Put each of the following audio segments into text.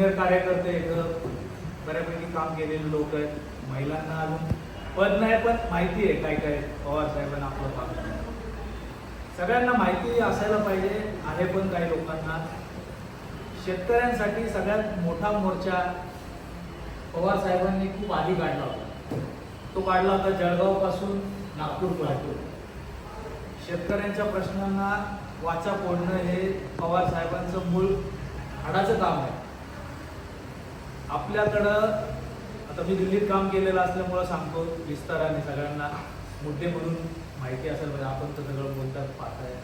Senior कार्यकर्ते बऱ्यापैकी काम केलेले लोक आहेत महिलांना अजून पद नाही पण माहिती आहे काय काय पवार साहेबांना आपलं काम सगळ्यांना माहिती असायला पाहिजे आहे पण काही लोकांना. शेतकऱ्यांसाठी सगळ्यात मोठा मोर्चा पवार साहेबांनी खूप आधी काढला होता. तो काढला होता जळगावपासून नागपूर शेतकऱ्यांच्या प्रश्नांना वाचा फोडणं हे पवार साहेबांचं मूळ हाडाचं काम आहे. आपल्याकडं आता मी दिल्लीत काम केलेलं असल्यामुळं सांगतो विस्ताराने सगळ्यांना. मुद्दे म्हणून माहिती असेल म्हणजे आपण तर सगळं बोलतात पाहताय.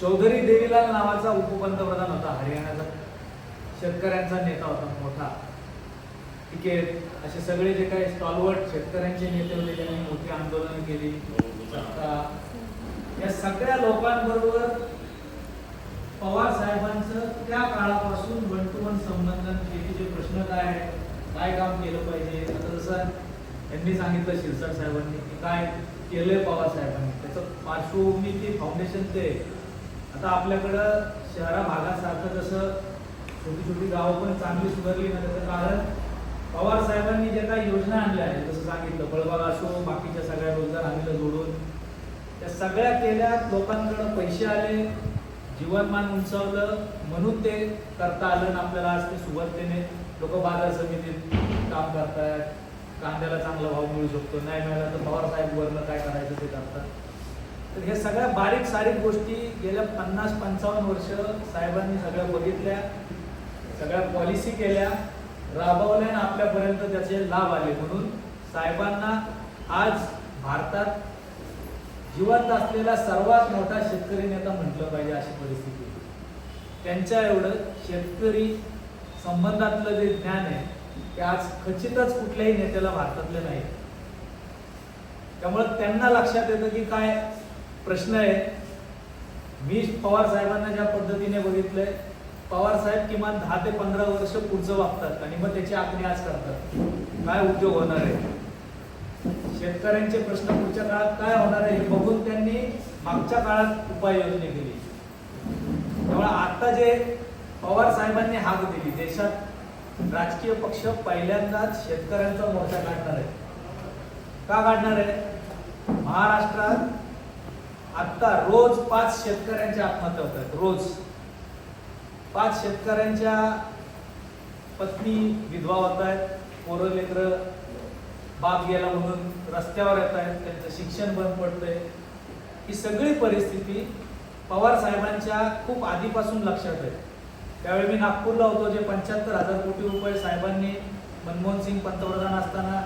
चौधरी देवीलाल नावाचा उपपंतप्रधान होता हरियाणाचा. शेतकऱ्यांचा नेता होता मोठा. ठीक आहे असे सगळे जे काही स्टॉलवर्ड शेतकऱ्यांचे नेते होते त्यांनी मोठी आंदोलनं केली. सत्ता या सगळ्या लोकांबरोबर पवार साहेबांचं त्या काळापासून वन टू वन संबंध शेतीचे प्रश्न काय आहेत? काय काम केलं पाहिजे? आता जसं यांनी सांगितलं शिरसाट साहेबांनी की काय केलंय पवार साहेबांनी. त्याचं पार्श्वभूमी ते फाउंडेशन ते आता आपल्याकडं शहरा भागासारखं जसं छोटी छोटी गावं पण चांगली सुधारली ना त्याचं कारण पवार साहेबांनी जे काही योजना आणल्या आहेत जसं सांगितलं फळबाग असो बाकीच्या सगळ्या रोजगार हमीला जोडून त्या सगळ्या केल्या लोकांकडं पैसे आले जीवनमान उंचावलं म्हणून ते करता आलं आणि आपल्याला आज ते सुबत्तेने लोक बाजार समितीत काम करतायत. कांद्याला चांगला भाव मिळू शकतो. नाही मिळाला तर पवार साहेब वरनं काय करायचं ते करतात. तर हे सगळ्या बारीक सारीक गोष्टी गेल्या पन्नास पंचावन्न वर्ष साहेबांनी सगळ्या बघितल्या सगळ्या पॉलिसी केल्या राबवल्या आणि आपल्यापर्यंत त्याचे लाभ आले. म्हणून साहेबांना आज भारतात जिवंत असलेला सर्वात मोठा शेतकरी नेता म्हटलं पाहिजे अशी परिस्थिती त्यांच्या एवढं शेतकरी संबंधातलं जे ज्ञान आहे ते आज खचितच कुठल्याही नेत्याला भारतातले नाही. त्यामुळे त्यांना लक्षात येतं की काय प्रश्न आहे. मी पवार साहेबांना ज्या पद्धतीने बघितलंय पवार साहेब किमान दहा ते पंधरा वर्ष पुढचं वागतात आणि मग त्याची आखणी आज करतात. काय उद्योग होणार आहे? शेतकऱ्यांचे प्रश्न पुढच्या काळात काय होणार आहे हे बघून त्यांनी मागच्या काळात उपाययोजना केली. त्यामुळे आता जे पवार साहेबांनी हाक दिली देशात राजकीय पक्ष पहिल्यांदाच शेतकऱ्यांचा मोर्चा काढणार आहे. का काढणार आहे? महाराष्ट्रात आता रोज पाच शेतकऱ्यांच्या आत्महत्या होत आहेत रोज. पाच शेतकऱ्यांच्या पत्नी विधवा होत आहेत पोरं लेकरं बाप गेला म्हणून रस्त्यावर येत आहेत त्यांचं शिक्षण बंद पडतंय. ही सगळी परिस्थिती पवार साहेबांच्या खूप आधीपासून लक्षात आहे. त्यावेळी मी नागपूरला होतो जे पंच्याहत्तर हजार कोटी रुपये साहेबांनी मनमोहन सिंग पंतप्रधान असताना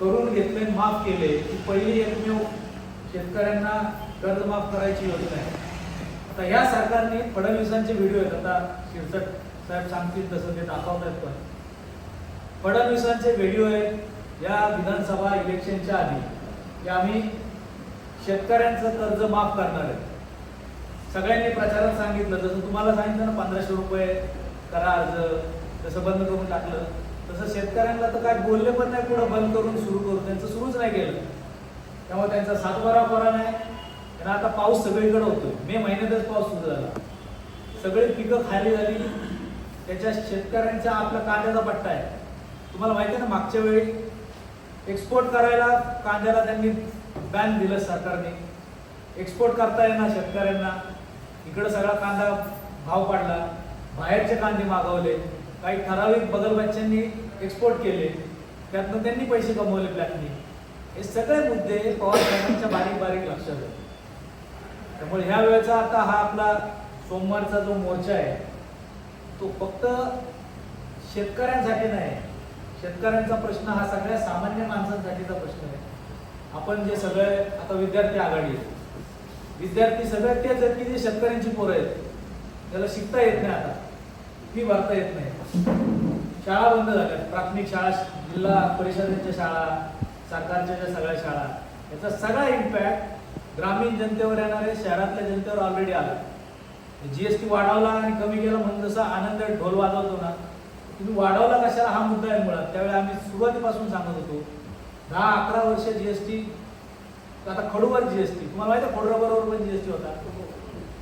करून घेतले माफ केले. ही पहिली एकमेव शेतकऱ्यांना कर्ज माफ करायची योजना आहे. आता ह्या सरकारने फडणवीसांचे व्हिडिओ आहेत. आता शिरसट साहेब सांगतील तसं ते दाखवत आहेत पण. फडणवीसांचे व्हिडिओ आहेत. या विधानसभा इलेक्शनच्या आधी की आम्ही शेतकऱ्यांचं कर्ज माफ करणार आहे. सगळ्यांनी प्रचारात सांगितलं जसं तुम्हाला सांगितलं ना पंधराशे रुपये करा अर्ज तसं बंद करून टाकलं. तसं शेतकऱ्यांना तर काय बोलले पण नाही पुढं बंद करून सुरू करू त्यांचं सुरूच नाही केलं. त्यामुळे त्यांचा सातबारा परा नाही. त्यांना आता पाऊस सगळीकडे होतो मे महिन्यातच पाऊस सुरू झाला. सगळी पिकं खाली झाली. त्याच्या शेतकऱ्यांच्या आपला कांद्याचा पट्टा आहे. तुम्हाला माहिती आहे ना मागच्या वेळी एक्सपोर्ट करायला कांद्याला त्यांनी बॅन दिलं सरकारने. एक्सपोर्ट करता येणार शेतकऱ्यांना. इकडं सगळा कांदा भाव पाडला. बाहेरचे कांदे मागवले. काही ठराविक बगलबच्च्यांनी एक्सपोर्ट केले. त्यातनं त्यांनी पैसे कमवले ब्लॅकनी हे सगळे मुद्दे पवार साहेबांच्या बारीक बारीक लक्षात आहे त्यामुळे ह्या वेळेचा आता हा आपला सोमवारचा जो मोर्चा आहे तो फक्त शेतकऱ्यांसाठी नाही शेतकऱ्यांचा प्रश्न हा सगळ्या सामान्य माणसांसाठीचा प्रश्न आहे. आपण जे सगळे आता विद्यार्थी आघाडी आहे. विद्यार्थी सगळे तेच आहेत की जे शेतकऱ्यांची पोरं आहेत. त्याला शिकता येत नाही आता. फी भरता येत नाही. शाळा बंद झाल्या प्राथमिक शाळा जिल्हा परिषदेच्या शाळा सरकारच्या ज्या सगळ्या शाळा याचा सगळा इम्पॅक्ट ग्रामीण जनतेवर येणारे शहरातल्या जनतेवर ऑलरेडी आला. जीएसटी वाढवला आणि कमी केला म्हणून जसा आनंद ढोल वाजवतो ना तुम्ही वाढवला कशाला हा मुद्दा आहे मुळात? त्यावेळी आम्ही सुरुवातीपासून सांगत होतो दहा अकरा वर्ष जीएसटी आता खडूवर जीएसटी तुम्हाला माहिती आहे खडूराबरोबर पण जीएसटी होता?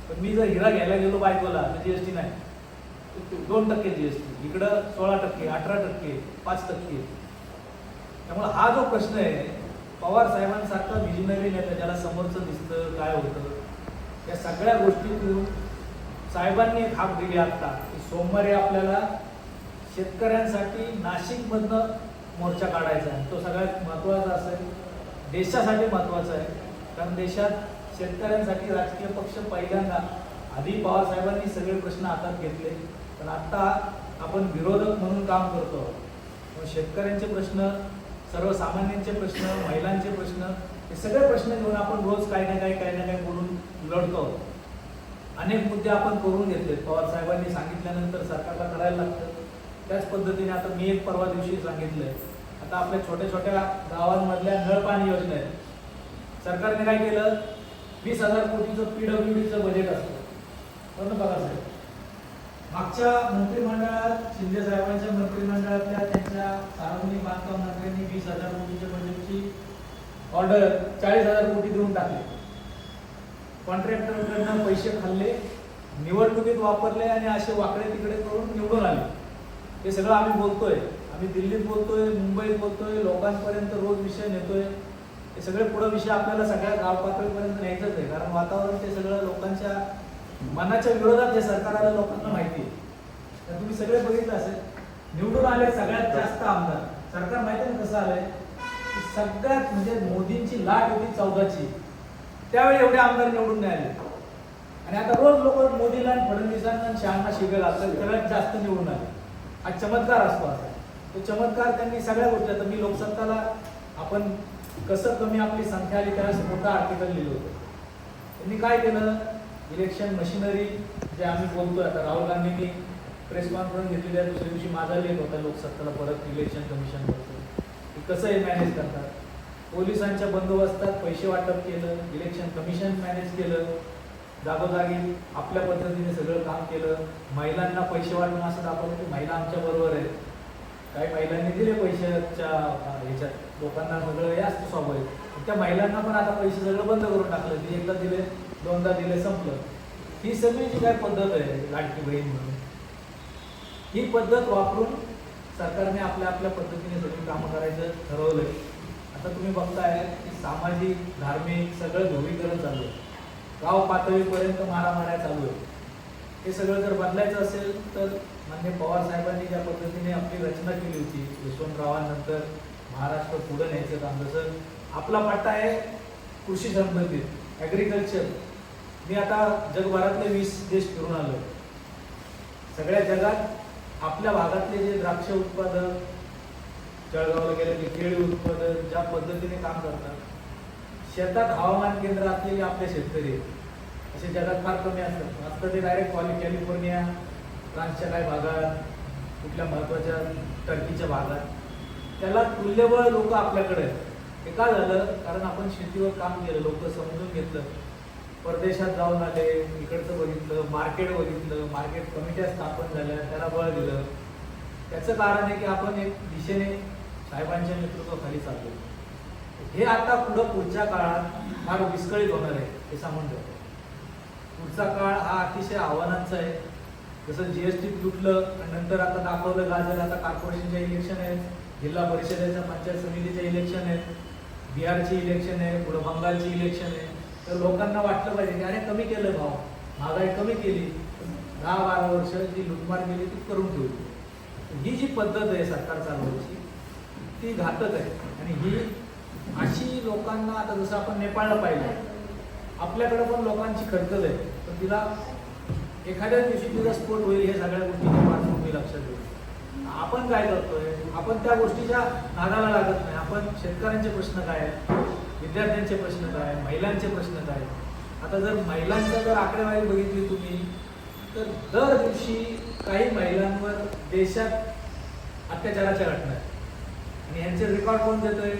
पण मी जर हिरा घ्यायला गेलो बायकोला तर जीएसटी नाही. दोन टक्के जीएसटी इकडं सोळा टक्के अठरा टक्के पाच टक्के. त्यामुळे हा जो प्रश्न आहे पवार साहेबांसारखा विजनरी नेता ज्याला समोरचं दिसतं काय होतं या सगळ्या गोष्टी साहेबांनी एक हाक दिली आता की सोमवारी आपल्याला शेतकऱ्यांसाठी नाशिकमधनं मोर्चा काढायचा आहे. तो सगळ्यात महत्त्वाचा असेल. देशासाठी महत्त्वाचा आहे. कारण देशात शेतकऱ्यांसाठी राजकीय पक्ष पहिल्यांदा आधी पवारसाहेबांनी सगळे प्रश्न हातात घेतले. पण आत्ता आपण विरोधक म्हणून काम करतो आहोत. मग शेतकऱ्यांचे प्रश्न सर्वसामान्यांचे प्रश्न महिलांचे प्रश्न हे सगळे प्रश्न घेऊन आपण रोज काही ना काही काही ना काही बोलून लढतो अनेक मुद्दे आपण करून घेतलेत. पवार साहेबांनी सांगितल्यानंतर सरकारला करायला लागतं. त्याच पद्धतीने आता मी एक परवा दिवशी सांगितलंय. आता आपल्या छोट्या छोट्या गावांमधल्या नळ पाणी योजना आहेत. सरकारने काय केलं? वीस हजार कोटीचं पीडब्ल्यूडीचं बजेट असतं. बरोबर बघा साहेब मागच्या मंत्रिमंडळात शिंदे साहेबांच्या मंत्रिमंडळातल्या त्यांच्या सार्वजनिक बांधकाम मंत्र्यांनी वीस हजार कोटीच्या बजेटची ऑर्डर चाळीस हजार कोटी देऊन टाकली. कॉन्ट्रॅक्टरकडनं पैसे खाल्ले निवडणुकीत वापरले आणि असे वाकडे तिकडे करून निवडून आले. हे सगळं आम्ही बोलतोय. आम्ही दिल्लीत बोलतोय मुंबईत बोलतोय लोकांपर्यंत रोज विषय नेतोय. हे सगळे पुढे विषय आपल्याला सगळ्या गाव पातळीपर्यंत न्यायचंच आहे. कारण वातावरण ते सगळं लोकांच्या मनाच्या विरोधात जे सरकार आलं लोकांना माहिती आहे. तर तुम्ही सगळे बघितलं असेल निवडून आले सगळ्यात जास्त आमदार. सरकार माहिती आहे ना कसं आलंय? सगळ्यात म्हणजे मोदींची लाट होती चौदाची. त्यावेळी एवढे आमदार निवडून नाही आले. आणि आता रोज लोक मोदीला आणि फडणवीसांना शहाणा शहांना असेल सगळ्यात जास्त निवडून आले. हा चमत्कार असतो असा. तो चमत्कार त्यांनी सगळ्या गोष्टी आता मी लोकसत्ताला आपण कसं कमी आपली संख्या आली त्यावेळेस मोठं आर्टिकल लिहिलं होतं. त्यांनी काय केलं? इलेक्शन मशिनरी जे आम्ही बोलतोय आता राहुल गांधींनी प्रेस कॉन्फरन्स घेतलेली आहे दुसऱ्या दिवशी माझा लेख होता लोकसत्ताला परत इलेक्शन कमिशनबद्दल की कसं हे मॅनेज करतात? पोलिसांच्या बंदोबस्तात पैसे वाटप केलं इलेक्शन कमिशन मॅनेज केलं. जागोजागी आपल्या पद्धतीने सगळं काम केलं. महिलांना पैसे वाटून असं दाखवलं की महिला आमच्या बरोबर आहेत. काही महिलांनी दिले पैशाच्या ह्याच्यात. लोकांना सगळं हे असतं स्वाभाविक. त्या महिलांना पण आता पैसे सगळं बंद करून टाकलं. ती एकदा दिले दोनदा दिले संपलं. ही सगळी जी काय पद्धत आहे लाडकी बहीण म्हणून ही पद्धत वापरून सरकारने आपल्या आपल्या पद्धतीने सगळी कामं करायचं ठरवलंय. आता तुम्ही बघताय की सामाजिक धार्मिक सगळं ध्रुवीकरण चालू आहे. गाव पातळीपर्यंत मारामाऱ्या चालू आहे हे सगळं जर बदलायचं असेल तर मान्य पवार साहेबांनी ज्या पद्धतीने आपली रचना केली होती यशवंतरावांनंतर महाराष्ट्र पुढे न्यायचं काम जसं आपला पट्टा आहे कृषी संबंधित ॲग्रिकल्चर मी आता जगभरातले वीस देश फिरून आलो सगळ्या जगात आपल्या भागातले जे द्राक्ष उत्पादन जळगावला गेले की केळी उत्पादन ज्या पद्धतीने काम करतात शेतात हवामान केंद्र असलेले आपले शेतकरी असे जगात फार कमी असतात. असतं ते डायरेक्ट कॉली कॅलिफोर्निया फ्रान्सच्या काही भागात कुठल्या महत्त्वाच्या टर्कीच्या भागात. त्याला तुल्यबळ लोक आपल्याकडे हे का झालं? कारण आपण शेतीवर काम केलं लोक समजून घेतलं. परदेशात जाऊन आले इकडचं बघितलं मार्केट बघितलं मार्केट कमिट्या स्थापन झाल्या त्याला बळ दिलं. त्याचं कारण आहे की आपण एक दिशेने साहेबांच्या नेतृत्वाखाली चाललो. हे आता पुढं पुढच्या काळात फार विस्कळीत होणार आहे हे सांगून ठेवतो. पुढचा काळ हा अतिशय आव्हानांचा आहे. जसं जीएसटी तुटलं आणि नंतर आता दाखवलं गाजर आता कॉर्पोरेशनचे इलेक्शन आहेत जिल्हा परिषदेच्या पंचायत समितीचे इलेक्शन आहेत बिहारची इलेक्शन आहे पुढं बंगालची इलेक्शन आहे. तर लोकांना वाटलं पाहिजे की अरे कमी केलं भाव महागाई कमी केली दहा बारा वर्ष जी लुटमार केली ती करून ठेवली ही जी पद्धत आहे सरकार चालवायची ती घातक आहे. आणि ही अशी लोकांना आता जसं आपण नेपाळला पाहिलं आपल्याकडे पण लोकांची खडकल आहे. पण तिला एखाद्या दिवशी तिचा स्फोट होईल हे सगळ्या गोष्टीची पार्श्वभूमी लक्षात येईल आपण काय करतोय? आपण त्या गोष्टीच्या नादाला लागत नाही. आपण शेतकऱ्यांचे प्रश्न काय आहेत? विद्यार्थ्यांचे प्रश्न काय आहेत? महिलांचे प्रश्न काय आहेत? आता जर महिलांचा जर आकडेवारी बघितली तुम्ही तर दर दिवशी काही महिलांवर देशात अत्याचाराच्या घटना आहेत. आणि यांचे रेकॉर्ड कोण देतोय?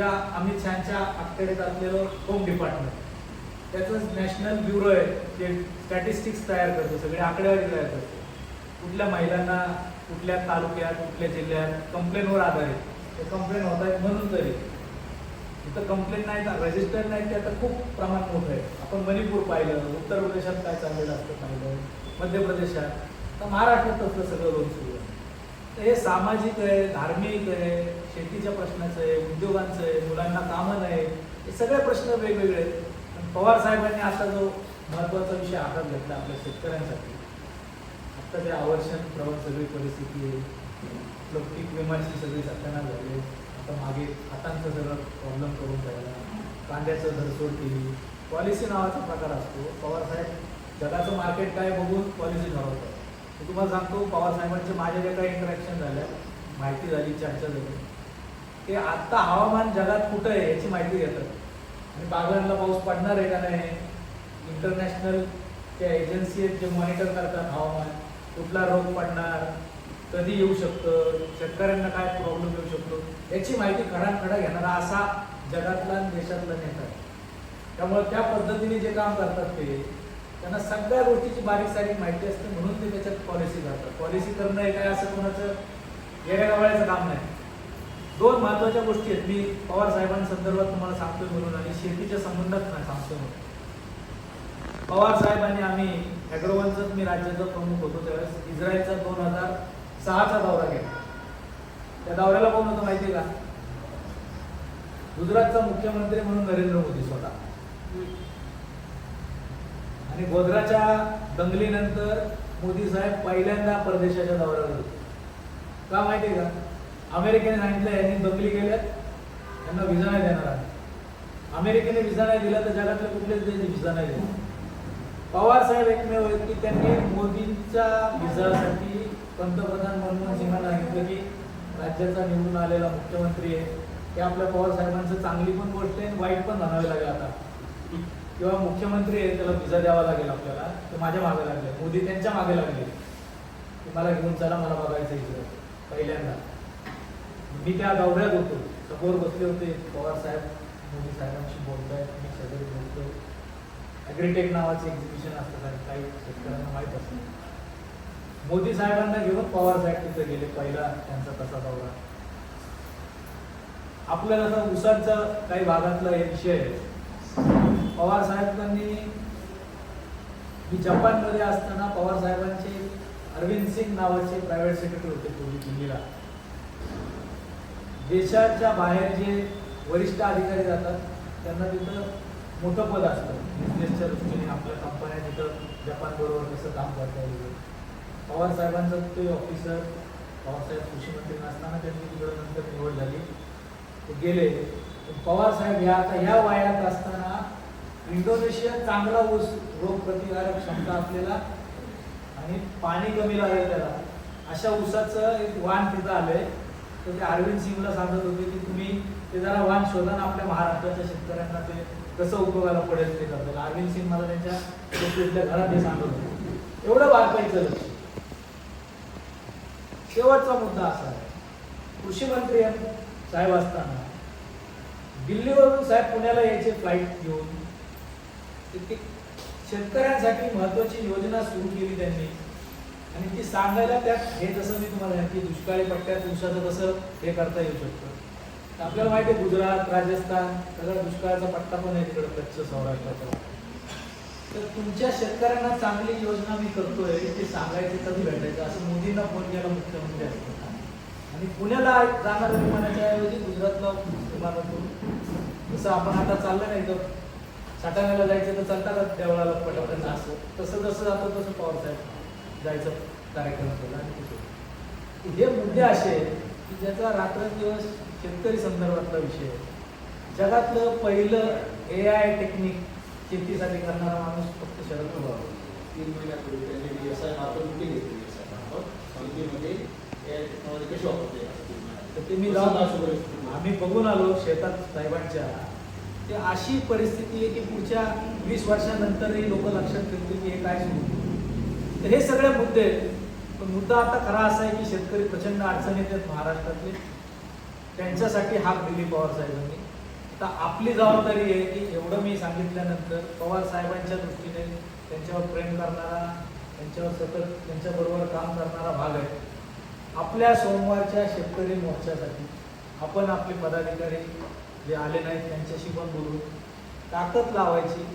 ज्या अमित शहाच्या अखत्यारीत असलेलं होम डिपार्टमेंट त्याचं नॅशनल ब्युरो आहे जे स्टॅटिस्टिक्स तयार करतो सगळे आकडेवारी तयार करतो. कुठल्या महिलांना कुठल्या तालुक्यात कुठल्या जिल्ह्यात कंप्लेनवर आधारित. ते कंप्लेन होत आहेत म्हणून तरी. इथं कंप्लेन नाही रजिस्टर नाही ते आता खूप प्रमाण मोठं आहे. आपण मणिपूर पाहिलं उत्तर प्रदेशात काय चाललेलं असतं पाहिलं मध्य प्रदेशात. तर महाराष्ट्रात असलं सगळं लोन सुरू. हे सामाजिक आहे धार्मिक आहे शेतीच्या प्रश्नाचं आहे उद्योगांचं आहे मुलांना कामं नाही हे सगळे प्रश्न वेगवेगळे आहेत. पण पवार साहेबांनी असा जो महत्त्वाचा विषय हातात घेतला आपल्या शेतकऱ्यांसाठी. आता ते आवर्षण प्रवास सगळी परिस्थिती आहे. आपलं पीक विमाची सगळी सत्याना झाली आता मागे हातांचं सगळं प्रॉब्लेम करून ठेवला कांद्याचं धरसोड केली. पॉलिसी नावाचा प्रकार असतो. पवार साहेब जगाचं मार्केट काय बघून पॉलिसी ठरवतात. मी तुम्हाला सांगतो पवारसाहेबांचे माझ्या जे काही इंटरॅक्शन झाल्या माहिती झाली चर्चा झाली. ते आत्ता हवामान जगात कुठं आहे याची माहिती घेतात. आणि बागलांना पाऊस पडणार आहे का नाही? इंटरनॅशनल त्या एजन्सी आहेत जे मॉनिटर करतात हवामान. कुठला रोग पडणार? कधी येऊ शकतं? शेतकऱ्यांना काय प्रॉब्लेम येऊ शकतो? याची माहिती खडाखडा घेणारा असा जगातला देशातला नेता आहे. त्यामुळे त्या पद्धतीने जे काम करतात ते त्यांना सगळ्या गोष्टीची बारीक सारीक माहिती असते म्हणून ते त्याच्यात पॉलिसी करतात. पॉलिसी करणं हे काय असं कोणाचं येड्यागावळ्याचं काम नाही. दोन महत्त्वाच्या गोष्टी आहेत. मी पवार साहेबांसंदर्भात तुम्हाला सांगतोय म्हणून आणि शेतीच्या संबंधात नाही सांगतोय म्हणून. पवार साहेब आणि आम्ही अॅग्रोवनचाच मी राज्याचा प्रमुख होतो त्यावेळेस इस्रायलचा दोन हजार सहाचा दौरा केला त्या दौऱ्याला कोण होतं माहिती का? गुजरातचा मुख्यमंत्री म्हणून नरेंद्र मोदी स्वतः. आणि गोधराच्या दंगलीनंतर मोदी साहेब पहिल्यांदा परदेशाच्या दौऱ्यावर होते. का माहिती आहे का? अमेरिकेने सांगितलं यांनी दंगली केल्या त्यांना व्हिसा नाही देणार आम्ही. अमेरिकेने व्हिसा नाही दिला तर जगातल्या कुठल्याच देश व्हिसा नाही दिला पवार साहेब एकमेव आहेत की त्यांनी मोदींच्या व्हिसासाठी पंतप्रधान मनमोहन सिंहांना सांगितलं की राज्याचा निवडून आलेला मुख्यमंत्री आहे. ते आपल्या पवार साहेबांचं चांगली पण गोष्ट आहे आणि वाईट पण म्हणावी लागेल आता. किंवा मुख्यमंत्री आहे त्याला व्हिसा द्यावा लागेल आपल्याला. ते माझ्या मागे लागले. मोदी त्यांच्या मागे लागले. तुम्हाला मला घेऊन चला मला बघायचं इकडं पहिल्यांदा. मी त्या दौऱ्यात होतो. समोर बसले होते पवार साहेब मोदी साहेबांशी बोलतोय मी सगळे बोलतोय. ॲग्रीटेक नावाचं एक्झिबिशन असतं कारण काही शेतकऱ्यांना माहीत असतं. मोदी साहेबांना घेऊन पवार साहेब तिथं गेले. पहिला त्यांचा तसा दौरा. आपल्याला आता उसाचा काही भागातला हे विषय आहे. पवार साहेबांनी मी जपानमध्ये असताना पवार साहेबांचे अरविंद सिंग नावाचे प्रायव्हेट सेक्रेटरी होते पूर्वी दिल्लीला. देशाच्या बाहेर जे वरिष्ठ अधिकारी जातात त्यांना तिथं मोठं पद असतं. बिझनेसच्या दृष्टीने आपल्या कंपन्या तिथं जपान बरोबर कसं काम करता येईल. पवार साहेबांचं ते ऑफिसर पवारसाहेब कृषी मंत्री नसताना त्यांनी तिकडं नंतर निवड झाली. ते गेले. पवार साहेब या आता ह्या वयात असताना इंडोनेशिया चांगला ऊस रोग प्रतिकारक क्षमता असलेला आणि पाणी कमी लागेल त्याला. अशा ऊसाचं एक वाण तिथं आलंय. तर ते अरविंद सिंगला सांगत होते की तुम्ही ते जरा वाण शोधा ना आपल्या महाराष्ट्राच्या शेतकऱ्यांना ते कसं उपयोगाला पडेल ते करतात अरविंद सिंग मला त्यांच्या घरात ते सांगत होते. एवढं बारकाईचं लक्ष. शेवटचा मुद्दा असा आहे. कृषी मंत्री साहेब असताना दिल्लीवरून साहेब पुण्याला यायचे फ्लाईट घेऊन ते- शेतकऱ्यांसाठी महत्वाची योजना सुरू केली त्यांनी. आणि ती सांगायला त्यात हे जसं मी तुम्हाला की दुष्काळी पट्ट्यात ऊसाचं कसं हे करता येऊ शकतं. आपल्याला माहिती आहे गुजरात राजस्थान सगळा दुष्काळाचा पट्टा पण आहे तिकडे कच्छ सौराष्ट्राचा. तर तुमच्या शेतकऱ्यांना चांगली योजना मी करतोय ते सांगायचे कधी भेटायचं. असं मोदींना फोन केला मुख्यमंत्री असताना आणि पुण्याला जाणाऱ्या विमानाच्या ऐवजी गुजरातला विमानातून जसं आपण आता चाललं नाही तर साठाण्याला जायचं तर चालता का देवळाला पटकन असं तसं जसं जातं तसं पवार साहेब जायचं कार्यक्रम केला आणि हे मुद्दे असे की ज्याचा रात्रंदिवस शेतकरी संदर्भातला विषय आहे. जगातलं पहिलं ए आय टेक्निक शेतीसाठी करणारा माणूस फक्त शरद पवार. तीन महिन्यापूर्वी त्यांनी आय मार्फत मिटिंग घेतली आय समितीमध्ये ए टेक्नॉलॉजी कशी वापरते? तर ते मी जाऊन आम्ही बघून आलो शेतात साहेबांच्या ते अशी परिस्थिती आहे की पुढच्या वीस वर्षानंतरही लोक लक्षात ठेवतील की हे काय सुरू तर हे सगळे मुद्दे आहेत. पण मुद्दा आता खरा असा आहे की शेतकरी प्रचंड अडचणीत आहेत महाराष्ट्रातले. त्यांच्यासाठी हाक दिली पवार साहेबांनी. आता आपली जबाबदारी आहे की एवढं मी सांगितल्यानंतर पवार साहेबांच्या दृष्टीने त्यांच्यावर प्रेम करणारा त्यांच्यावर सतत त्यांच्याबरोबर काम करणारा भाग आहे. आपल्या सोमवारच्या शेतकरी मोर्चासाठी आपण आपले पदाधिकारी जे आले नाहीत त्यांच्याशी पण बोलून. ताकद लावायची.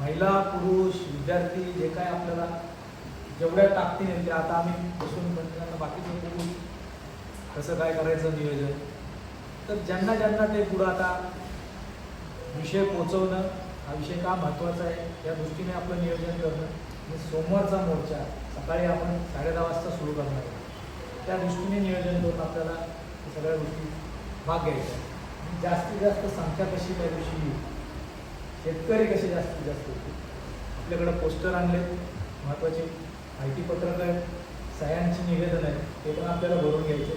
महिला पुरुष विद्यार्थी जे काय आपल्याला जेवढ्या ताकदीने ते आता आम्ही बसून त्यांना बाकीचं बघू. कसं काय करायचं नियोजन. तर ज्यांना ज्यांना ते पुढं आता विषय पोचवणं हा विषय का महत्त्वाचा आहे या दृष्टीने आपलं नियोजन करणं आणि सोमवारचा मोर्चा. सकाळी आपण साडेदहा वाजता सुरू करणार आहे त्या दृष्टीने नियोजन करून आपल्याला सगळ्या गोष्टी भाग घ्यायचा आहे. जास्तीत जास्त संख्या कशी त्या दिवशी शेतकरी कसे जास्तीत जास्त होते आपल्याकडं पोस्टर आणले महत्त्वाचे माहिती पत्रक आहेत सह्यांची निवेदन आहे ते पण आपल्याला भरून घ्यायचे.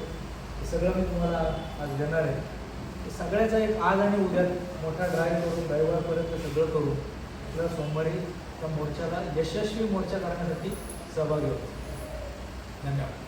हे सगळं मी तुम्हाला आज देणार आहे. सगळ्याचा एक आज आणि उद्या मोठा ड्राईव्ह करून रविवारपर्यंत सगळं करून आपल्याला सोमवारी त्या मोर्चाला यशस्वी मोर्चा करण्यासाठी सहभागी होतो. धन्यवाद.